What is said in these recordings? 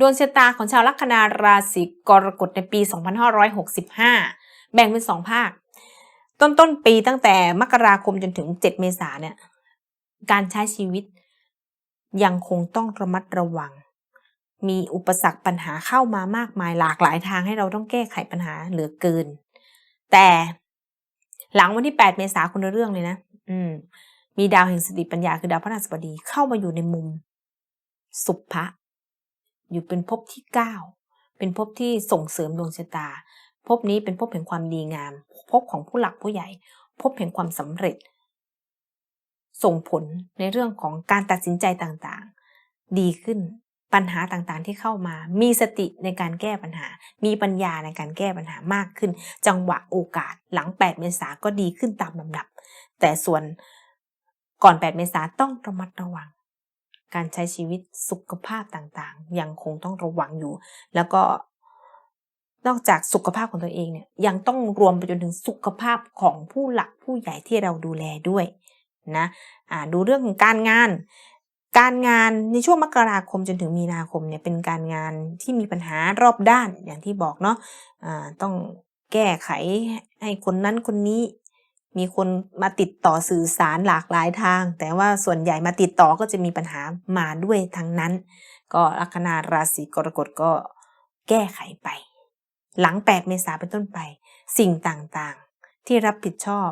ดวงชะตาของชาวลัคนาราศีกรกฎในปี 2565 แบ่งเป็นสองภาค ต้นต้นปีตั้งแต่มกราคมจนถึง 7 เมษาเนี่ย การใช้ชีวิตยังคงต้องระมัดระวัง มีอุปสรรคปัญหาเข้ามามากมายหลากหลายทางให้เราต้องแก้ไขปัญหาเหลือเกิน แต่หลังวันที่ 8 เมษาคนละเรื่องเลยนะ อืม มีดาวแห่งสติปัญญาคือดาวพระราชบดีเข้ามาอยู่ในมุม สุภะ อยู่เป็นภพที่เก้าเป็นภพที่ส่งเสริมดวงชะตาภพนี้เป็นภพแห่งความดีงามภพของผู้หลักผู้ใหญ่ภพแห่งความสำเร็จ ส่งผลในเรื่องของการตัดสินใจต่างๆ ดีขึ้นปัญหาต่างๆที่เข้ามา มีสติในการแก้ปัญหา มีปัญญาในการแก้ปัญหามากขึ้น จังหวะโอกาสหลัง 8 เมษาก็ดีขึ้นตามลำดับ แต่ส่วนก่อน 8 เมษาต้องระมัดระวัง การใช้ชีวิตสุขภาพต่างๆ ยังคงต้องระวังอยู่ แล้วก็นอกจากสุขภาพของตัวเองเนี่ยยังต้องรวมไปจนถึงสุขภาพของผู้หลักผู้ใหญ่ที่เราดูแลด้วยนะอ่าดูเรื่องของการงาน การงานในช่วงมกราคมจนถึงมีนาคมเนี่ยเป็นการงานที่มีปัญหารอบด้านอย่างที่บอกเนาะอ่าต้องแก้ไขให้คนนั้นคนนี้ มีคนมาติดต่อสื่อสารหลากหลายทาง แต่ว่าส่วนใหญ่มาติดต่อก็จะมีปัญหามาด้วยทั้งนั้น ก็ลัคนาราศีกรกฎก็แก้ไขไป หลัง 8 เมษาเป็นต้นไป สิ่งต่างๆ ที่รับผิดชอบ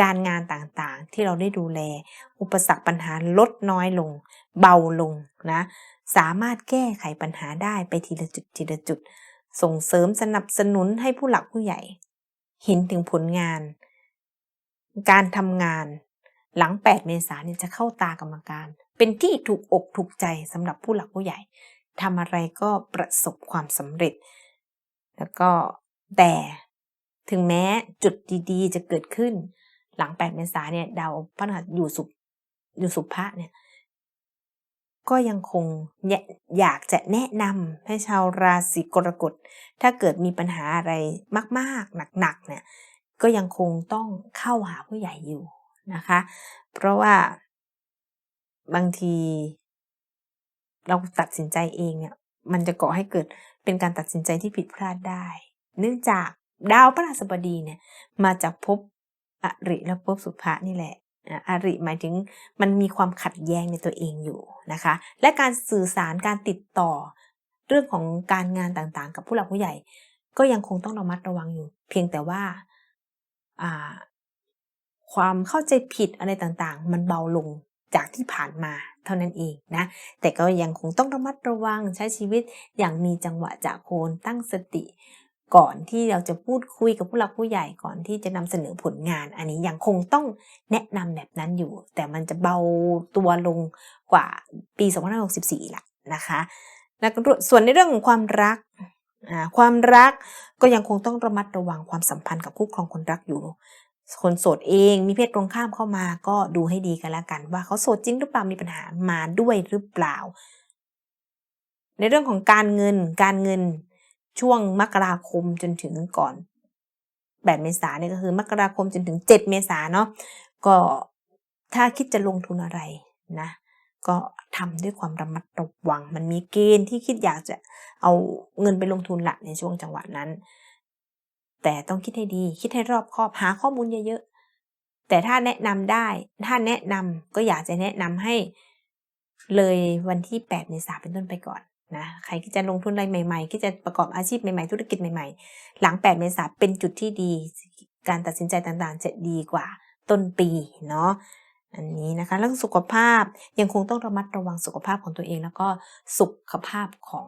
การงานต่างๆ ที่เราได้ดูแล อุปสรรคปัญหาลดน้อยลง เบาลงนะ สามารถแก้ไขปัญหาได้ไปทีละจุดทีละจุด ส่งเสริมสนับสนุนให้ผู้หลักผู้ใหญ่ เห็นถึงผลงาน การทำงาน หลัง 8 เมษายนจะเข้าตากรรมการ เป็นที่ถูกอกถูกใจสำหรับผู้หลักผู้ใหญ่ทำอะไรก็ประสบความสำเร็จ แล้วก็แต่ถึงแม้จุดดีๆ จะเกิดขึ้น หลัง 8 เมษาเนี่ยดาวพฤหัสอยู่สุอยู่สุภะเนี่ยก็ยังคงอยากจะแนะนำให้ชาวราศีกรกฎ ถ้าเกิดมีปัญหาอะไรมาก ๆ หนัก ๆ เนี่ย ก็ยังคงต้องเข้าหาผู้ใหญ่อยู่นะคะ เพราะว่าบางที เราตัดสินใจเองเนี่ยมันจะก่อให้เกิดเป็นการตัดสินใจที่ผิดพลาดได้ เนื่องจากดาวพฤหัสบดีเนี่ยมาจากภพอริและภพสุภะนี่แหละอะอริหมายถึงมันมีความขัดแย้งในตัวเองอยู่นะคะ และการสื่อสารการติดต่อ เรื่องของการงานต่างๆ กับผู้หลักผู้ใหญ่ ก็ยังคงต้องระมัดระวังอยู่ เพียงแต่ว่า ความเข้าใจผิดอะไรต่างๆ มันเบาลงจากที่ผ่านมาเท่านั้นเองนะ แต่ก็ยังคงต้องระมัดระวังใช้ชีวิตอย่างมีจังหวะจากโคนตั้งสติ ก่อนที่เราจะพูดคุยกับผู้หลักผู้ใหญ่ก่อนที่จะนำเสนอผลงาน อันนี้ยังคงต้องแนะนำแบบนั้นอยู่ แต่มันจะเบาตัวลงกว่าปี 2564ละนะคะแล้วก็ส่วนในเรื่องของความรัก ความรักก็ยังคงต้องระมัดระวังความสัมพันธ์กับคู่ครองคนรักอยู่ คนโสดเองมีเพศตรงข้ามเข้ามาก็ดูให้ดีกันแล้วกัน ว่าเขาโสดจริงหรือเปล่ามีปัญหามาด้วยหรือเปล่า ในเรื่องของการเงินการเงินช่วงมกราคมจนถึงก่อน8เมษาเนี่ยก็คือมกราคมจนถึง 7 เมษาเนาะก็ถ้าคิดจะลงทุนอะไรนะ ก็ทำด้วยความระมัดระวัง มันมีเกณฑ์ที่คิดอยากจะเอาเงินไปลงทุนละในช่วงจังหวะนั้น แต่ต้องคิดให้ดี คิดให้รอบคอบหาข้อมูลเยอะๆ แต่ถ้าแนะนำได้ ถ้าแนะนำก็อยากจะแนะนำให้เลยวันที่8เมษาเป็นต้นไปก่อนนะ ใครที่จะลงทุนอะไรใหม่ๆที่จะประกอบอาชีพใหม่ๆ ธุรกิจใหม่ๆ หลัง 8 เมษาเป็นจุดที่ดี การตัดสินใจต่างๆ จะดีกว่าต้นปีเนาะ อันนี้นะคะเรื่องสุขภาพยังคงต้องระมัดระวังสุขภาพของตัวเอง แล้วก็สุขภาพของ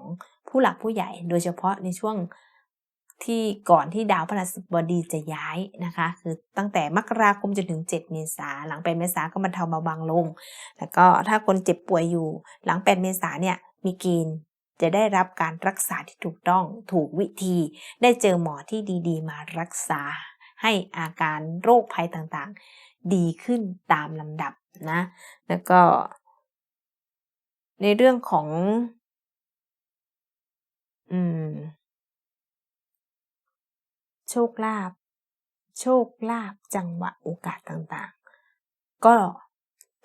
ผู้หลักผู้ใหญ่ โดยเฉพาะในช่วงที่ก่อนที่ดาวพฤหัสบดีจะย้ายนะคะ คือตั้งแต่มกราคมจนถึง 7 เมษาหลัง 8 เมษาก็บรรเทาเบาบางลง แล้วก็ถ้าคนเจ็บป่วยอยู่ หลัง 8 เมษาเนี่ยมีเกณฑ์จะได้รับการรักษาที่ถูกต้องถูกวิธี ได้เจอหมอที่ดี ๆ มารักษา ให้อาการโรคภัยต่างๆ ดีขึ้นตามลำดับนะ แล้วก็ ในเรื่องของ อืม โชคลาภโชคลาภจังหวะโอกาสต่างๆ ก็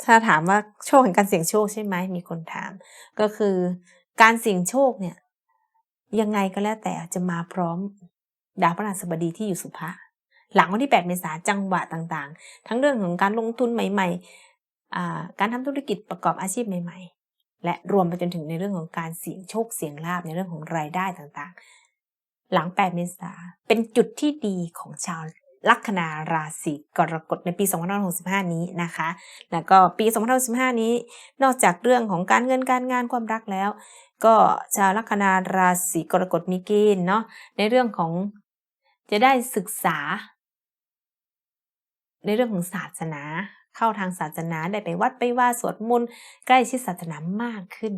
ถ้าถามว่าโชคแห่งการเสี่ยงโชคใช่ไหมมีคนถาม ก็คือการเสี่ยงโชคเนี่ย ยังไงก็แล้วแต่จะมาพร้อมดาวพฤหัสบดีที่อยู่สุภะ หลังวันที่ 8 เมษายนจังหวะต่างๆ ทั้งเรื่องของการลงทุนใหม่ๆ การทำธุรกิจประกอบอาชีพใหม่ ๆ และรวมไปจนถึงในเรื่องของการเสี่ยงโชคเสี่ยงลาบในเรื่องของรายได้ต่างๆ หลัง 8 เมษาเป็นจุดที่ดีของชาวลัคนาราศีกรกฎในปี 2565 นี้นะคะ แล้วก็ปี 2565 นี้ นอกจากเรื่องของการเงินการงานความรักแล้ว ก็ชาวลัคนาราศีกรกฎมีเกณฑ์เนาะในเรื่องของจะได้ศึกษา ในเรื่องของศาสนา เข้าทางศาสนาได้ไปวัดไปว่าสวดมนต์ใกล้ชิดศาสนามากขึ้น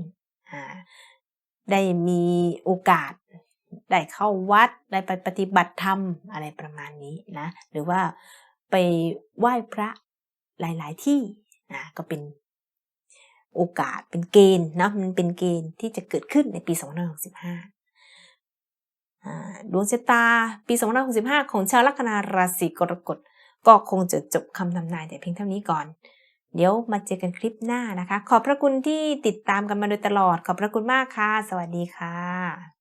ได้มีโอกาสได้เข้าวัดได้ไปปฏิบัติธรรมอะไรประมาณนี้นะหรือว่าไปไหว้พระหลาย ๆ ที่นะก็เป็นโอกาสเป็นเกณฑ์นะมันเป็นเกณฑ์ที่จะเกิดขึ้นในปี 2565ดวงชะตาปี 2565 ของชาวลัคนาราศีกรกฎ ก็คงจะจบคำทำนายแต่เพียงเท่านี้ก่อน เดี๋ยวมาเจอกันคลิปหน้านะคะ ขอบพระคุณที่ติดตามกันมาโดยตลอด ขอบพระคุณมากค่ะ สวัสดีค่ะ